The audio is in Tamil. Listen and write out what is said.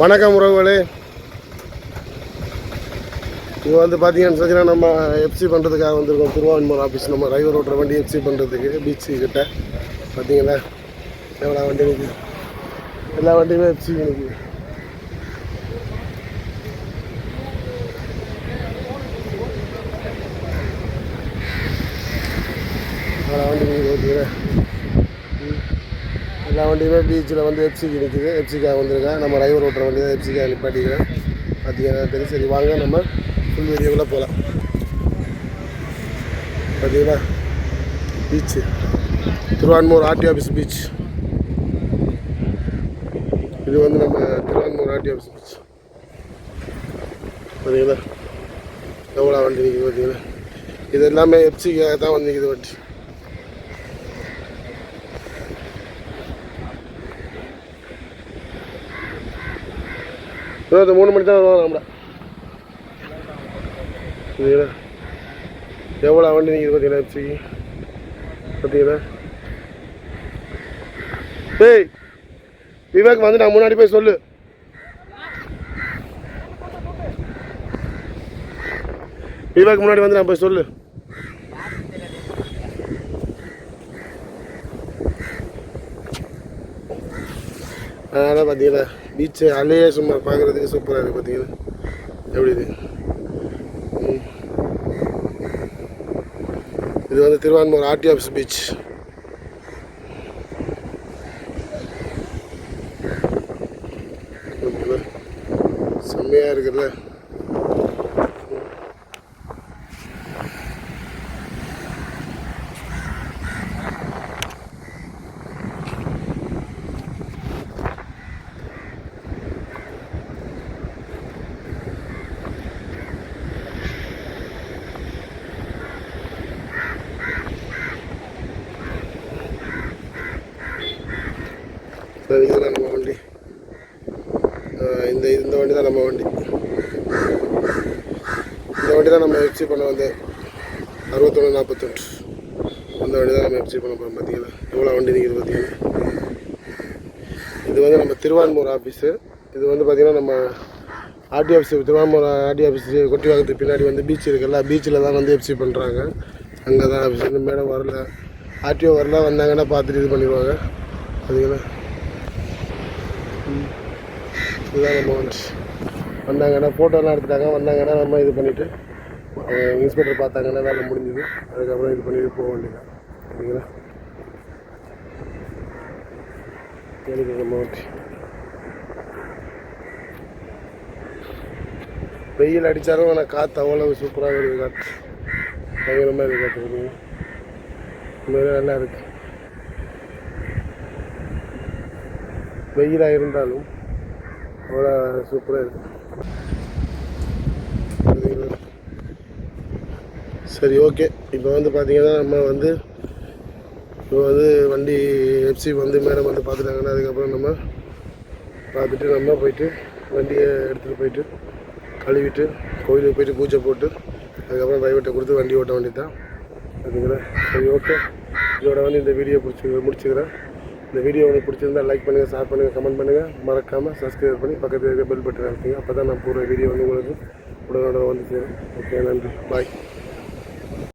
வணக்கம் உறவுகளே. இது வந்து பார்த்தீங்கன்னு சொன்னீங்கன்னா நம்ம எஃப்சி பண்ணுறதுக்காக வந்திருக்கோம். திருவான்மூர் ஆஃபீஸ் நம்ம டிரைவர் ஓட்டுற வண்டி எஃப்சி பண்ணுறதுக்கு பீச்சு கிட்ட. பார்த்தீங்களா எவ்வளோ வண்டி இருக்குது எல்லா வண்டியுமே எஃப்சி நிற்குது வண்டி நிற்குது எல்லா வண்டியுமே பீச்சில் வந்து எஃப்சிக்கு நிற்குது எப்சிக்காக வந்திருக்கேன் நம்ம டிரைவர் ஓட்டுற வண்டி தான் எப்சிக்காக நிப்பாட்டிக்கிறேன் பார்த்தீங்கன்னா தெரியும். சரி வாங்க நம்ம ஃபுல் வீடியோக்குள்ளே போகலாம். பார்த்தீங்களா? Beach Thiruvanmiyur RT office beach இது வந்து நம்ம திருவான்மூர் ஆர்டி ஆஃபீஸ் பீச் பார்த்தீங்களா? எவ்வளோ வண்டி நிற்குது பார்த்தீங்களா? இது எல்லாமே எப்சிக்காக தான் வந்து நிற்குது வண்டி. இருபத்தி மூணு மணி தான் வருவாங்க நம்மள. பார்த்தீங்களா எவ்வளோ வண்டி நிற்கிது பார்த்தீங்களா எஃப்சிக்கு பார்த்தீங்களா டேய் விவேக் வந்து நான் முன்னாடி போய் சொல்லு. விவேக் முன்னாடி வந்து நான் போய் சொல்லு. அதனால் பார்த்தீங்கன்னா பீச்சு அலையே சும்மா பார்க்குறதுக்கு சூப்பராக இருக்குது பார்த்தீங்கன்னா எப்படி இது? இது வந்து திருவான்மூர் ஆர்டி ஆஃபீஸ் பீச் செம்மையாக இருக்குல்ல சரி இதுதான் நம்ம வண்டி இந்த இந்த வண்டி தான் நம்ம வண்டி. இந்த வண்டி தான் நம்ம எஃப்சி பண்ண வந்து அறுபத்தொன்று நாற்பத்தொன்று. அந்த வண்டி தான் நம்ம எஃப்சி பண்ண போகிறோம் பார்த்தீங்கன்னா எவ்வளோ வண்டி நிற்கிது பார்த்தீங்கன்னா இது வந்து நம்ம திருவான்மூர் ஆஃபீஸு இது வந்து பார்த்திங்கன்னா நம்ம RT office Thiruvanmiyur RT office கொட்டிவாக்கத்துக்கு பின்னாடி வந்து பீச் இருக்குல்ல பீச்சில் தான் வந்து எஃப்சி பண்ணுறாங்க அங்கே தான் ஆஃபீஸ் இந்த மேடம் வரல ஆர்டிஓ வரல வந்தாங்கன்னா பார்த்துட்டு இது பண்ணிடுவாங்க. பார்த்தீங்கன்னா இதுதான் நம்ம வந்து வந்தாங்கன்னா ஃபோட்டோலாம் எடுத்துட்டாங்க. வந்தாங்கன்னா நம்ம இது பண்ணிவிட்டு இன்ஸ்பெக்டர் பார்த்தாங்கன்னா வேலை முடிஞ்சுது. அதுக்கப்புறம் இது பண்ணிட்டு போக வேண்டியதான் சரிங்களா? எனக்கு நம்ம வந்து வெயில் அடித்தாலும் ஆனால் காற்று அவ்வளவு சூப்பராக இருக்குது. காற்று பயங்கரமாக இருக்குது. காற்று இந்த உண்மையிலே நல்லா இருக்குது வெயிலாக இருந்தாலும் அவ்வளோ சூப்பராக இருக்குது சரி ஓகே. இப்போ வந்து பார்த்தீங்கன்னா நம்ம வந்து இப்போ வந்து வண்டி எஃப்சி வந்து மேடம் வந்து பார்த்துட்டாங்கன்னா அதுக்கப்புறம் நம்ம பார்த்துட்டு நம்ம போயிட்டு வண்டியை எடுத்துகிட்டு போயிட்டு கழுவிட்டு கோயிலுக்கு போயிட்டு பூஜை போட்டு அதுக்கப்புறம் டிரைவர்கிட்ட கொடுத்து வண்டி ஓட்ட வேண்டியது தான் அதுக்குறேன் சரி ஓகே. இதோட வந்து இந்த வீடியோ பிடிச்சி முடிச்சுக்கிறேன். இந்த வீடியோ உங்களுக்கு பிடிச்சிருந்தா லைக் பண்ணுங்கள் ஷேர் பண்ணுங்கள் கமெண்ட் பண்ணுங்கள் மறக்காமல் சப்ஸ்கிரைப் பண்ணி பக்கத்தில் இருக்க பெல் பட்டன் அழுத்துங்க. அப்போ தான் நான் போகிற வீடியோ வந்து உங்களுக்கு உடனே வந்து சேரும். ஓகே நன்றி. பாய்